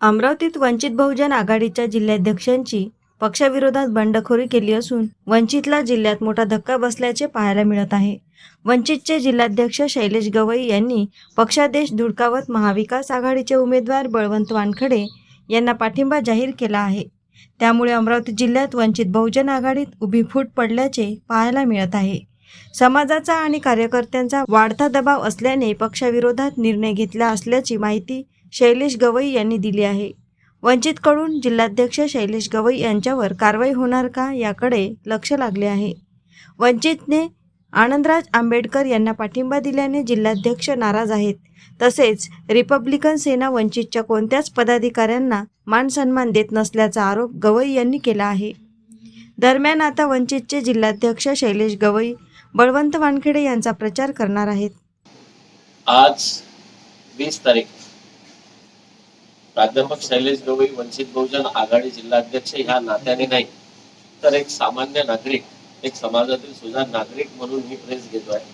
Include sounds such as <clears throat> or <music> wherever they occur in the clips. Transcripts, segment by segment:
अमरावतीत वंचित बहुजन आघाडीच्या जिल्हाध्यक्षांची पक्षाविरोधात बंडखोरी केली असून वंचितला जिल्ह्यात मोठा धक्का बसल्याचे पाहायला मिळत आहे. वंचितचे जिल्हाध्यक्ष शैलेश गवई यांनी पक्षादेश धुडकावत महाविकास आघाडीचे उमेदवार बळवंत वानखडे यांना पाठिंबा जाहीर केला आहे. त्यामुळे अमरावती जिल्ह्यात वंचित बहुजन आघाडीत उभी फूट पडल्याचे पाहायला मिळत आहे. समाजाचा आणि कार्यकर्त्यांचा वाढता दबाव असल्याने पक्षाविरोधात निर्णय घेतला असल्याची माहिती शैलेश गवई यांनी दिली आहे. वंचितकडून जिल्हाध्यक्ष शैलेश गवई यांच्यावर कारवाई होणार का याकडे लक्ष लागले आहे. वंचितने आनंदराज आंबेडकर यांना पाठिंबा दिल्याने जिल्हाध्यक्ष नाराज आहेत. तसेच रिपब्लिकन सेना वंचितच्या कोणत्याच पदाधिकाऱ्यांना मान सन्मान देत नसल्याचा आरोप गवई यांनी केला आहे. दरम्यान आता वंचितचे जिल्हाध्यक्ष शैलेश गवई बळवंत वानखेडे यांचा प्रचार करणार आहेत. आज वीस तारीख प्राध्यापक शैलेश गवई वंचित बहुजन आघाडी जिल्हाध्यक्ष ह्या नात्याने नाही. तर एक सामान्य नागरिक एक समाजातील सुजाण नागरिक म्हणून मी प्रेस घेतो आहे.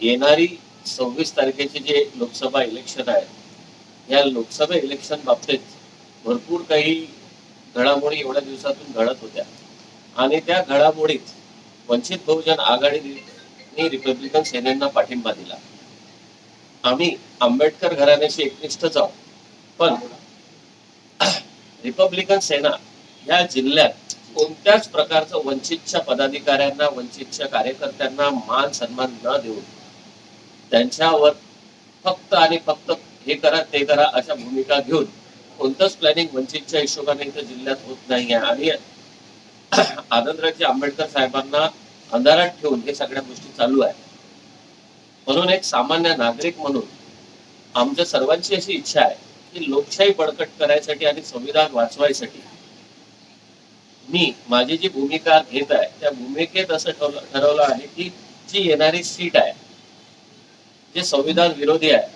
येणारी सव्वीस तारखेचे जे लोकसभा इलेक्शन आहे या लोकसभा इलेक्शन बाबतीत भरपूर काही घडामोडी एवढ्या दिवसातून घडत होत्या. आणि त्या घडामोडीत वंचित बहुजन आघाडीने रिपब्लिकन सेनेना पाठिंबा दिला. आम्ही आंबेडकर घराण्याशी एकनिष्ठ जाऊ. पण रिपब्लिकन सेना या जिल्ह्यात कोणत्याच प्रकारचं वंचितच्या पदाधिकाऱ्यांना वंचितच्या कार्यकर्त्यांना मान सन्मान न देऊन त्यांच्यावर फक्त आणि फक्त हे करा ते करा अशा भूमिका घेऊन कोणतंच प्लॅनिंग वंचितच्या हिशोबाने इथं जिल्ह्यात होत नाही आहे आणि <clears throat> आनंदराजी आंबेडकर साहेबांना अंधारात ठेवून हे सगळ्या गोष्टी चालू आहे म्हणून एक सामान्य नागरिक म्हणून आमच्या सर्वांची अशी इच्छा आहे की लोकशाही बळकट करायसाठी आणि संविधान वाचवायसाठी मी माझी जी भूमिका घेत आहे त्या भूमिकेत असं ठरवलं ठरवलं आहे की जी येणारी सीट आहे जे संविधान विरोधी आहे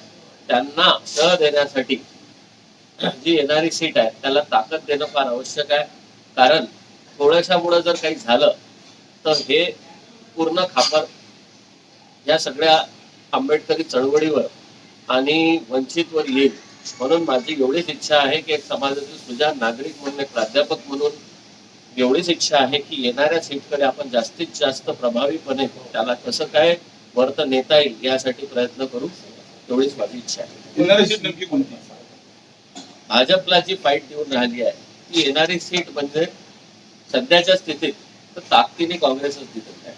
त्यांना सह देण्यासाठी जी येणारी सीट आहे त्याला ताकद देणं फार आवश्यक आहे. कारण थोड्याशा मुळे जर काही झालं तर हे पूर्ण खापर या सगळ्या आंबेडकरी चळवळीवर आणि वंचितवर येईल. म्हणून माझी एवढीच इच्छा आहे की एक समाजातील सुजाण नागरिक म्हणून एक प्राध्यापक म्हणून एवढीच इच्छा आहे की येणाऱ्या सीटकडे आपण जास्तीत जास्त प्रभावीपणे त्याला कसं काय वर्त नेता येईल यासाठी प्रयत्न करू एवढीच माझी इच्छा आहे. भाजपला जी फाईट देऊन राहिली आहे ती येणारी सीट म्हणजे सध्याच्या स्थितीत तर ताकदीने काँग्रेसच दिसत आहे.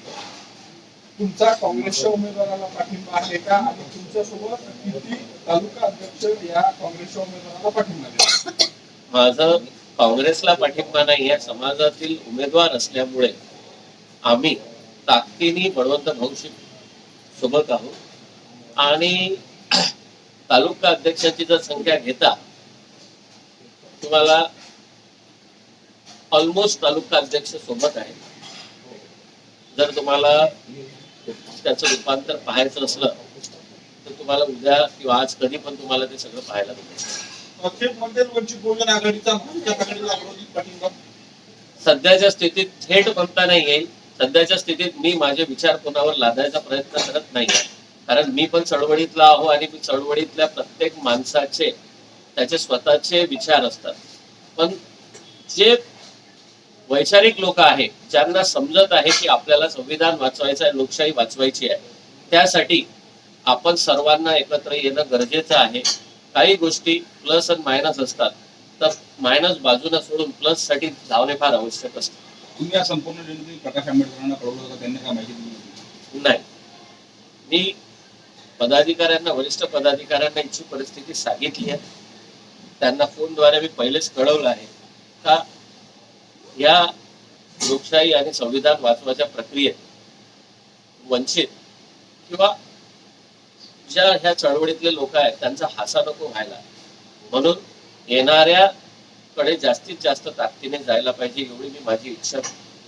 तुमचा काँग्रेसच्या उमेदवाराला पाठिंबा आहे का? आणि तुमच्यासोबत किती तालुका अध्यक्ष या काँग्रेसच्या उमेदवाराला पाठिंबा देतात माझा काँग्रेसला पाठिंबा नाही या समाजातील उमेदवार असल्यामुळे आम्ही ताकदीने बळवंत भाऊशी सोबत आहोत. आणि तालुका अध्यक्षाची जर संख्या घेता तुम्हाला ऑलमोस्ट तालुका अध्यक्ष सोबत आहे. जर तुम्हाला त्याचं रूपांतर पाहायचं असलं तर तुम्हाला उद्या किंवा आज कधी पण तुम्हाला ते सगळं पाहायला मिळेल सध्याच्या स्थितीत थेट म्हणता नाही येईल. सध्याच्या स्थितीत मी माझे विचार कोणावर लादायचा प्रयत्न करत नाही कारण मी पण चळवळीतला आहो आणि मी चळवळीतल्या प्रत्येक माणसाचे त्याचे स्वतःचे विचार असतात. पण जे वैचारिक लोक आहेत ज्यांना समजत आहे की आपल्याला संविधान वाचवायचं आहे लोकशाही वाचवायची आहे. त्यासाठी आपण सर्वांना एकत्र येणं गरजेचं आहे. काही गोष्टी प्लस आणि मायनस असतात. तर मायनस बाजूला सोडून प्लससाठी धावणे फार आवश्यक असते. तुम्ही संपूर्ण प्रकाश आंबेडकरांना कळवलं त्यांनी काय माहिती दिली? नाही. मी पदाधिकाऱ्यांना वरिष्ठ पदाधिकाऱ्यांना इच्छी परिस्थिती सांगितली आहे. त्यांना फोनद्वारे मी पहिलेच कळवलं आहे. का? या लोकशाही आणि संविधान वाचवायच्या प्रक्रियेत वंचित किंवा ज्या ह्या चळवळीतले लोक आहेत त्यांचा हासा नको व्हायला. म्हणून येणाऱ्या कडे जास्तीत जास्त ताकदीने जायला पाहिजे एवढी मी माझी इच्छा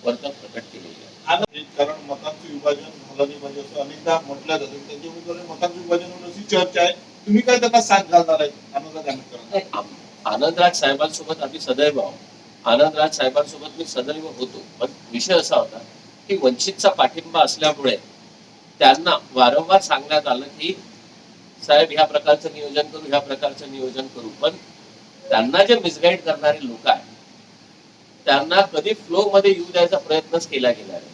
वर्तन प्रकट केलेली आहे. कारण मतांचं विभाजन झालं म्हणजे असं अनेकदा म्हटलं जातं. त्यांच्या मतांचं विभाजन होणं अशी चर्चा आहे. तुम्ही काय त्यांना साथ घालणार आहे? आनंद आंबेडकर आम- आनंदराज साहेबांसोबत आम्ही सदैव आहोत. आनंदराज साहेबांसोबत मी सदैव होतो. पण विषय असा होता की वंचितचा पाठिंबा असल्यामुळे त्यांना वारंवार सांगण्यात आलं की साहेब ह्या प्रकारचं नियोजन करू ह्या प्रकारचं नियोजन करू. पण त्यांना जे मिसगाईड करणारे लोक आहेत त्यांना कधी फ्लो मध्ये येऊ द्यायचा प्रयत्नच केला गेला नाही.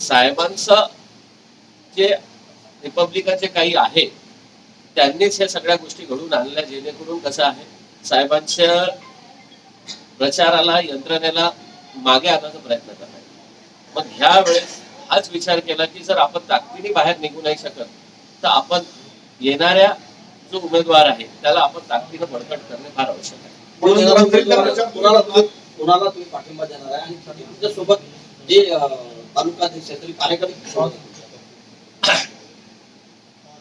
साहेबांचं जे रिपब्लिकाचे काही आहे त्यांनीच ह्या सगळ्या गोष्टी घडून आणल्या जेणेकरून कसं आहे साहेबांच्या प्रचाराला यंत्रणेला मागे आणण्याचा प्रयत्न करणार मग ह्या वेळेस हाच विचार केला की जर आपण ताकदीने बाहेर निघू नाही शकत तर आपण येणाऱ्या जो उमेदवार आहे त्याला आपण ताकदीनं बळकट करणे फार आवश्यक आहे. कोणाला तुम्ही तुम्ही पाठिंबा देणार आहे? आणि तुमच्यासोबत जे तरी कार्यकर्ते?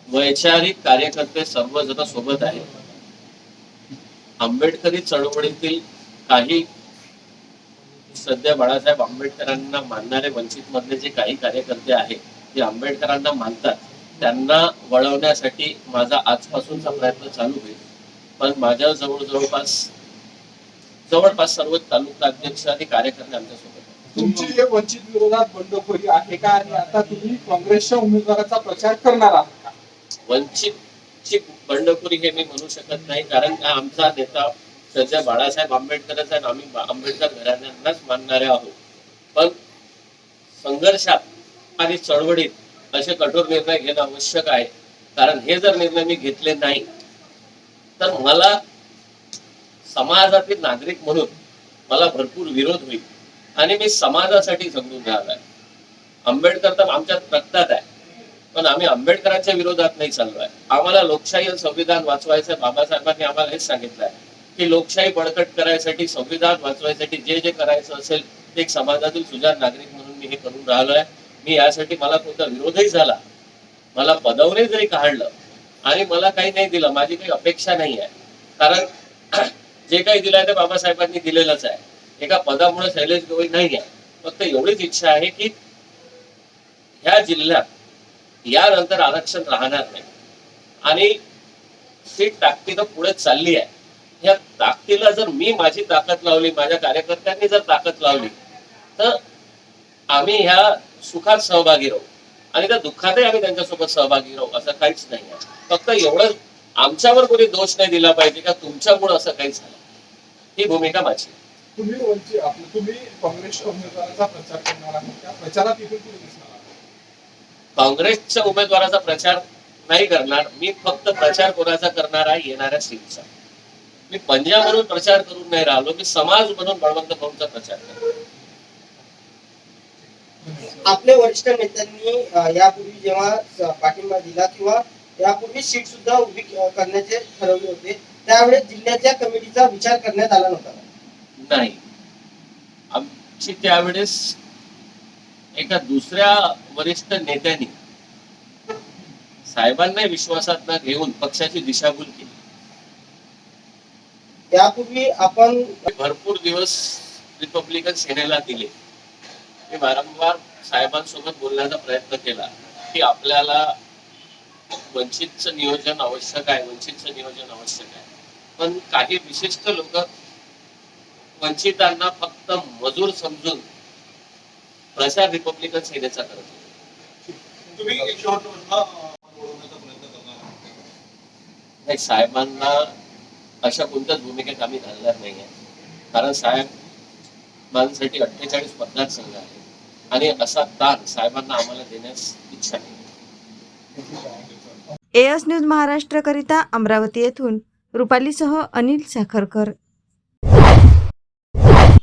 वैचारिक कार्यकर्ते सर्वजण सोबत आहेत. आंबेडकरी चळवळीतील काही सध्या बाळासाहेब आंबेडकरांना मानणारे वंचित मधले जे काही कार्यकर्ते आहेत जे आंबेडकरांना मानतात त्यांना वळवण्यासाठी माझा आजपासूनचा प्रयत्न चालू होईल पण माझ्या जवळ जवळपास जवळपास सर्व तालुका अध्यक्ष आणि कार्यकर्ते आमच्यासोबत. तुमची हे वंचित विरोधात बंडखोरी आहे का? आणि आता तुम्ही काँग्रेसच्या उमेदवाराचा प्रचार करणार आहात का? वंचितची बंडखोरी हे मी म्हणू शकत नाही कारण आमचा नेता सध्या बाळासाहेब आंबेडकरच आहे आम्ही आंबेडकर घराण्यांनाच मानणारे आहोत. पण संघर्षात आणि चळवळीत असे कठोर निर्णय घेणं आवश्यक आहे. कारण हे जर निर्णय मी घेतले नाही तर मला समाजातील नागरिक म्हणून मला भरपूर विरोध होईल आणि मी समाजासाठी जगून आहे. आंबेडकर तर आमच्यात रक्तात आहे पण आम्ही आंबेडकरांच्या विरोधात नाही चाललो आहे. आम्हाला लोकशाही संविधान वाचवायचं बाबासाहेबांनी आम्हाला हेच सांगितलं आहे. की लोकशाही बळकट करायसाठी संविधान वाचवायसाठी जे जे करायचं असेल ते एक समाजातील सुजाण नागरिक म्हणून मी हे करून राहिलोय. मी यासाठी मला कोणता विरोधही झाला. मला पदावरही जरी काढलं आणि मला काही नाही दिलं माझी काही अपेक्षा नाही आहे. कारण जे काही दिलंय ते बाबासाहेबांनी दिलेलंच आहे. एका पदामुळे शैलेश गवई नाही आहे. फक्त एवढीच इच्छा आहे की ह्या जिल्ह्यात यानंतर आरक्षण राहणार नाही. आणि सीट ताकदीनं पुढे चालली आहे. ह्या ताकदीला जर मी माझी ताकद लावली माझ्या कार्यकर्त्यांनी जर ताकद लावली तर आम्ही ह्या सुखात सहभागी राहू. आणि त्या दुःखातही आम्ही त्यांच्यासोबत सहभागी राहू असं काहीच नाही फक्त एवढं आमच्यावर कोणी दोष नाही दिला पाहिजे का तुमच्यामुळे असं काही झालं ही भूमिका माझी. तुम्ही तुम्ही उमेदवाराचा प्रचार करणार आहात. प्रचारात काँग्रेसच्या उमेदवाराचा प्रचार नाही करणार. मी फक्त प्रचार कोणाचा करणार आहे? येणाऱ्या सीटचा. मी पंजा म्हणून प्रचार करून नाही राहिलो मी समाज म्हणून बळवंत भाऊंचा प्रचार करतो. आपल्या वरिष्ठ नेत्यांनी यापूर्वी जेव्हा पाठिंबा दिला किंवा यापूर्वी सीट सुद्धा उभी करण्याचे ठरवले होते त्यावेळेस जिल्ह्याच्या कमिटीचा विचार करण्यात आला नव्हता. नाही. आमची त्यावेळेस एका दुसऱ्या वरिष्ठ नेत्यांनी साहेबांना विश्वासात न घेऊन पक्षाची दिशाभूल केली. यापूर्वी आपण भरपूर दिवस रिपब्लिकन सेनेला दिले. मी वारंवार साहेबांसोबत बोलण्याचा प्रयत्न केला की आपल्याला वंचितचं नियोजन आवश्यक आहे वंचितचं नियोजन आवश्यक आहे. पण काही विशिष्ट लोक वंचितांना फक्त मजूर समजून प्रचार रिपब्लिकन सेनेचा करत होते. नाही साहेबांना अशा कोणत्याच भूमिकेत आम्ही घालणार नाही आहे कारण साहेबांसाठी अठ्ठेचाळीस मतदारसंघ आहे. आणि असा ताण साहेबांना आम्हाला देण्यास इच्छा नाही एएस न्यूज महाराष्ट्रकरिता अमरावती येथून रुपालीसह अनिल साखरकर.